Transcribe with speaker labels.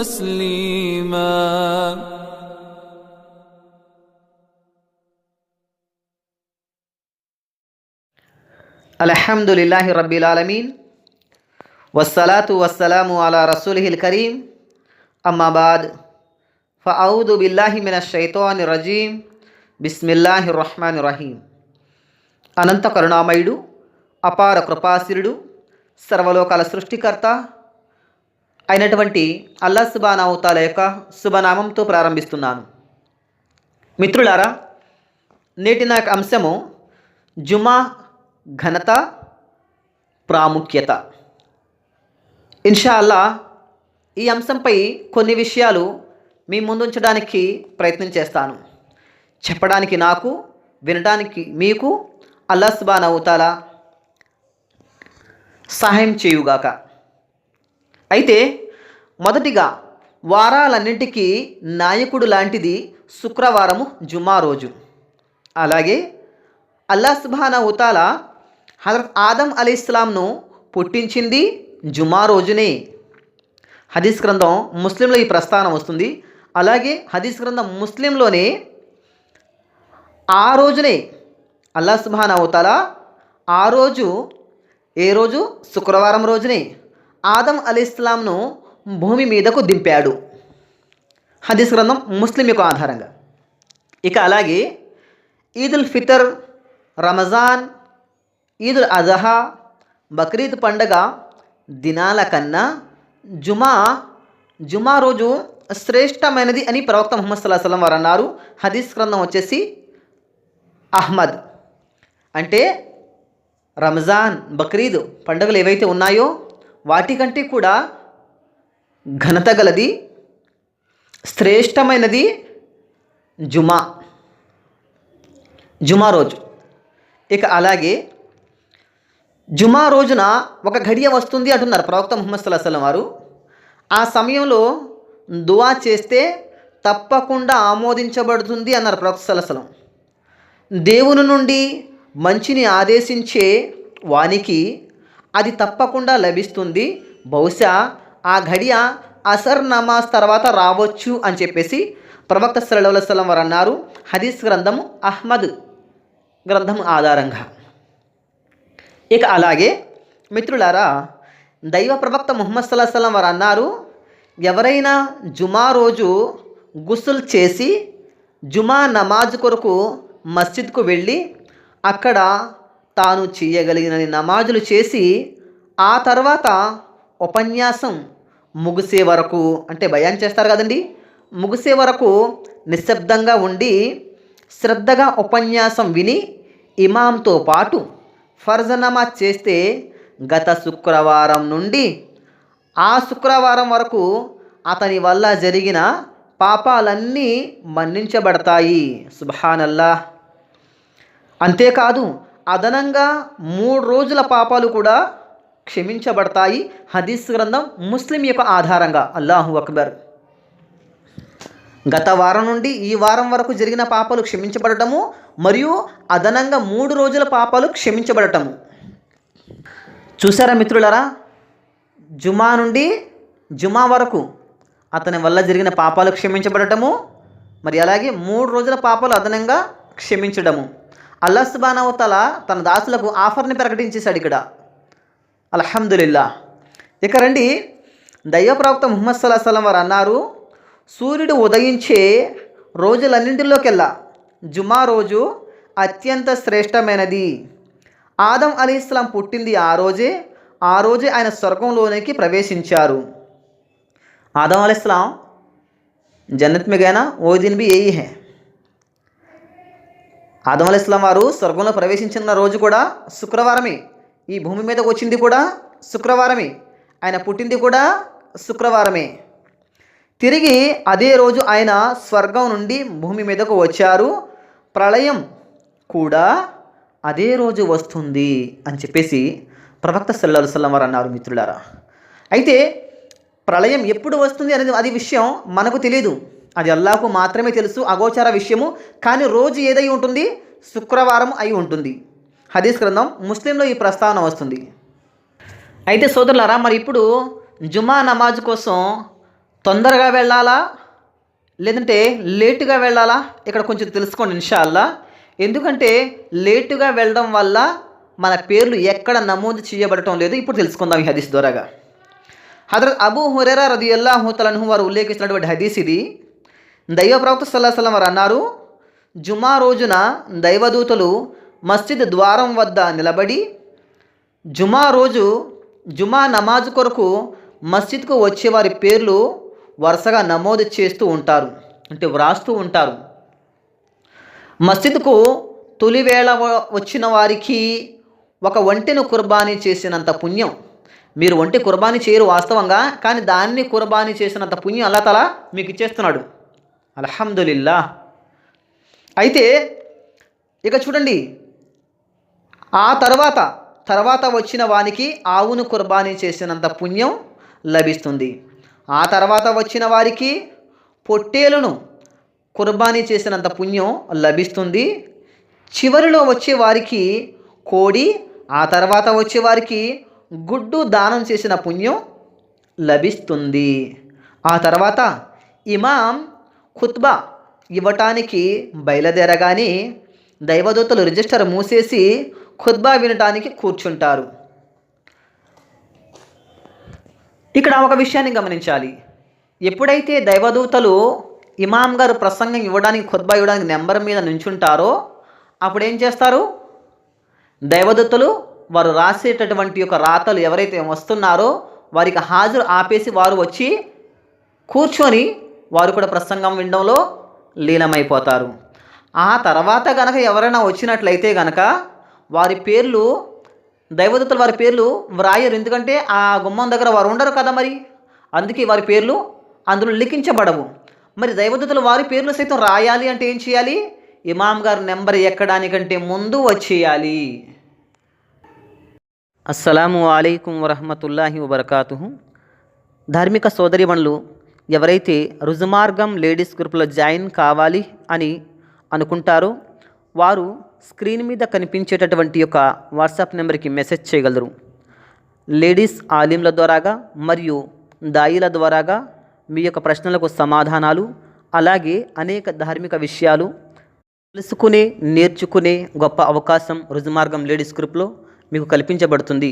Speaker 1: تسليماً
Speaker 2: అల్హమ్దులిల్లాహి రబ్బిల్ ఆలమీన్ వస్సలాతు వస్సలాము అలా రసూలిహిల్ కరీం అమ్మాబాద్ ఫౌదు బిల్లాహి మిన షైతాని రజీం బిస్మిల్లాహి రహమాన్ రహీం అనంత కరుణామయుడు అపార కృపాశిరుడు సర్వలోకాల సృష్టికర్త అయినటువంటి అల్లా సుబానావుతాల యొక్క శుభనామంతో ప్రారంభిస్తున్నాను. మిత్రులారా నేటి నా యొక్క అంశము జుమా ఘనత ప్రాముఖ్యత. ఇన్షా అల్లా ఈ అంశంపై కొన్ని విషయాలు మీ ముందుంచడానికి ప్రయత్నం చేస్తాను. చెప్పడానికి నాకు వినడానికి మీకు అల్లా సుబానవుతాల సహాయం చేయుగాక. అయితే మొదటిగా వారాలన్నింటికీ నాయకుడు లాంటిది శుక్రవారము జుమా రోజు. అలాగే అల్లా సుబానా ఉతాల హజరత్ ఆదం అలీ ఇస్లాంను పుట్టించింది జుమా రోజునే. హదీస్ గ్రంథం ముస్లింలో ఈ ప్రస్థానం వస్తుంది. అలాగే హదీస్ గ్రంథం ముస్లింలోనే ఆ రోజునే అల్లా సుబానా ఉతాల ఆ రోజు ఏ రోజు? శుక్రవారం రోజునే. ఆదం అలీ ఇస్లాంను భూమి మీదకు దింపాడు. హదీస్ గ్రంథం ముస్లిం యొక్క ఆధారంగా. ఇక అలాగే ఈద్ ఉల్ ఫితర్ రమజాన్ ఈద్ ఉల్ అజహా బక్రీద్ పండగ దినాల కన్నా జుమా జుమా రోజు శ్రేష్టమైనది అని ప్రవక్త ముహమ్మద్ సల్లాహ్ సలం వారు అన్నారు. హదీస్ గ్రంథం వచ్చేసి అహ్మద్. అంటే రంజాన్ బక్రీద్ పండుగలు ఏవైతే ఉన్నాయో వాటికంటే కూడా ఘనత గలది శ్రేష్టమైనది జుమా. జుమా రోజు. ఇక అలాగే జుమా రోజున ఒక ఘడియ వస్తుంది అంటున్నారు ప్రవక్త ముహమ్మద్ సల్లాహ్ వారు. ఆ సమయంలో దువా చేస్తే తప్పకుండా ఆమోదించబడుతుంది అన్నారు ప్రవక్త సలసలం దేవుని నుండి మంచిని ఆదేశించే వానికి అది తప్పకుండా లభిస్తుంది. బహుశా ఆ ఘడియ అసర్ నమాజ్ తర్వాత రావచ్చు అని చెప్పేసి ప్రవక్త సల్లల్లాహు వారు అన్నారు. హదీస్ గ్రంథం అహ్మద్ గ్రంథం ఆధారంగా. ఇక అలాగే మిత్రులారా దైవ ప్రవక్త ముహమ్మద్ సల్లాహ్ వారు అన్నారు ఎవరైనా జుమా రోజు గుసుల్ చేసి జుమా నమాజ్ కొరకు మస్జిద్కు వెళ్ళి అక్కడ తాను చేయగలిగినని నమాజులు చేసి ఆ తర్వాత ఉపన్యాసం ముగిసే వరకు అంటే భయాన్ని చేస్తారు కదండి ముగిసే వరకు నిశ్శబ్దంగా ఉండి శ్రద్ధగా ఉపన్యాసం విని ఇమాంతో పాటు ఫర్జ్ నమాజ్ చేస్తే గత శుక్రవారం నుండి ఆ శుక్రవారం వరకు అతని వల్ల జరిగిన పాపాలన్నీ మన్నించబడతాయి. సుబహానల్లా అంతేకాదు అదనంగా మూడు రోజుల పాపాలు కూడా క్షమించబడతాయి. హదీస్ గ్రంథం ముస్లిం యొక్క ఆధారంగా. అల్లాహు అక్బర్. గత వారం నుండి ఈ వారం వరకు జరిగిన పాపాలు క్షమించబడటము మరియు అదనంగా మూడు రోజుల పాపాలు క్షమించబడటము. చూసారా మిత్రులరా? జుమా నుండి జుమా వరకు అతని వల్ల జరిగిన పాపాలు క్షమించబడటము మరి అలాగే మూడు రోజుల పాపాలు అదనంగా క్షమించడము. అల్లా సుబానవతల తన దాసులకు ఆఫర్ని ప్రకటించేశాడు ఇక్కడ. అల్హమ్దుల్లా ఇక రండి దైవప్రవక్త ముహమ్మద్ సల్లా సలం వారు అన్నారు సూర్యుడు ఉదయించే రోజులన్నింటిలోకెల్లా జుమా రోజు అత్యంత శ్రేష్టమైనది. ఆదం అలీ ఇస్లాం పుట్టింది ఆ రోజే ఆ రోజే ఆయన స్వర్గంలోనికి ప్రవేశించారు. ఆదం అలీ ఇస్లాం జన్నత్మిగైనా ఓ దిన్ బి ఏ హే. ఆదం అలీస్లాం వారు స్వర్గంలో ప్రవేశించిన రోజు కూడా శుక్రవారమే. ఈ భూమి మీదకు వచ్చింది కూడా శుక్రవారమే. ఆయన పుట్టింది కూడా శుక్రవారమే. తిరిగి అదే రోజు ఆయన స్వర్గం నుండి భూమి మీదకు వచ్చారు. ప్రళయం కూడా అదే రోజు వస్తుంది అని చెప్పేసి ప్రవక్త సల్లాహు సల్లం వారు అన్నారు మిత్రులారా. అయితే ప్రళయం ఎప్పుడు వస్తుంది అనేది అది విషయం మనకు తెలియదు అది అల్లాకు మాత్రమే తెలుసు అగోచర విషయము. కానీ రోజు ఏదై ఉంటుంది? శుక్రవారం అయి ఉంటుంది. హదీస్ గ్రంథం ముస్లింలో ఈ ప్రస్తావన వస్తుంది. అయితే సోదరులారా మరి ఇప్పుడు జుమా నమాజ్ కోసం తొందరగా వెళ్ళాలా? లేదంటే లేటుగా వెళ్ళాలా? ఇక్కడ కొంచెం తెలుసుకోండి ఇన్షాల్లా ఎందుకంటే లేటుగా వెళ్ళడం వల్ల మన పేర్లు ఎక్కడ నమోదు చేయబడటం లేదు. ఇప్పుడు తెలుసుకుందాం ఈ హదీస్ ద్వారాగా. హజరత్ అబూ హురేరా రది అల్లాహుతలను వారు ఉల్లేఖించినటువంటి హదీస్ ఇది. దైవ ప్రవక్త సల్లాహం వారు అన్నారు జుమా రోజున దైవదూతలు మస్జిద్ ద్వారం వద్ద నిలబడి జుమా రోజు జుమా నమాజ్ కొరకు మస్జిద్కు వచ్చే వారి పేర్లు వరుసగా నమోదు చేస్తూ ఉంటారు అంటే వ్రాస్తూ ఉంటారు. మస్జిద్కు తొలివేళ వచ్చిన వారికి ఒక ఒంటెను కుర్బానీ చేసినంత పుణ్యం. మీరు ఒంటి కుర్బానీ చేయరు వాస్తవంగా కానీ దాన్ని కుర్బానీ చేసినంత పుణ్యం అల్లా తలా మీకు ఇచ్చేస్తున్నాడు. అల్హమ్దులిల్లా అయితే ఇక చూడండి ఆ తర్వాత తర్వాత వచ్చిన వానికి ఆవును కుర్బానీ చేసినంత పుణ్యం లభిస్తుంది. ఆ తర్వాత వచ్చిన వారికి పొట్టేలును కుర్బానీ చేసినంత పుణ్యం లభిస్తుంది. చివరిలో వచ్చే వారికి కోడి ఆ తర్వాత వచ్చే వారికి గుడ్డు దానం చేసిన పుణ్యం లభిస్తుంది. ఆ తర్వాత ఇమాం ఖుత్బా ఇవ్వటానికి బయలుదేరగానే దైవదూతలు రిజిస్టర్ మూసేసి ఖుత్బా వినటానికి కూర్చుంటారు. ఇక్కడ ఒక విషయాన్ని గమనించాలి. ఎప్పుడైతే దైవదూతలు ఇమాం గారు ప్రసంగం ఇవ్వడానికి ఖుత్బా ఇవ్వడానికి నెంబర్ మీద నుంచుంటారో అప్పుడు ఏం చేస్తారు? దైవదూతలు వారు రాసేటటువంటి యొక్క రాతలు ఎవరైతే వస్తున్నారో వారికి హాజరు ఆపేసి వారు వచ్చి కూర్చొని వారు కూడా ప్రసంగం వినడంలో లీనమైపోతారు. ఆ తర్వాత గనక ఎవరైనా వచ్చినట్లయితే గనక వారి పేర్లు దైవదత్తుల వారి పేర్లు వ్రాయరు. ఎందుకంటే ఆ గుమ్మం దగ్గర వారు ఉండరు కదా మరి. అందుకే వారి పేర్లు అందులో లిఖించబడవు. మరి దైవదత్తులు వారి పేర్లు సైతం రాయాలి అంటే ఏం చేయాలి? ఇమాం గారు నెంబర్ ఎక్కడానికంటే ముందు వచ్చేయాలి. అస్సలాము అలైకుం వరహమతుల్లాహి వబర్కాతు ధార్మిక సోదరిమణులు ఎవరైతే రుజుమార్గం లేడీస్ గ్రూప్లో జాయిన్ కావాలి అని అనుకుంటారో వారు స్క్రీన్ మీద కనిపించేటటువంటి యొక్క వాట్సాప్ నెంబర్కి మెసేజ్ చేయగలరు. లేడీస్ ఆలింల ద్వారాగా మరియు దాయిల ద్వారాగా మీ యొక్క ప్రశ్నలకు సమాధానాలు అలాగే అనేక ధార్మిక విషయాలు తెలుసుకునే నేర్చుకునే గొప్ప అవకాశం రుజుమార్గం లేడీస్ గ్రూప్లో మీకు కల్పించబడుతుంది.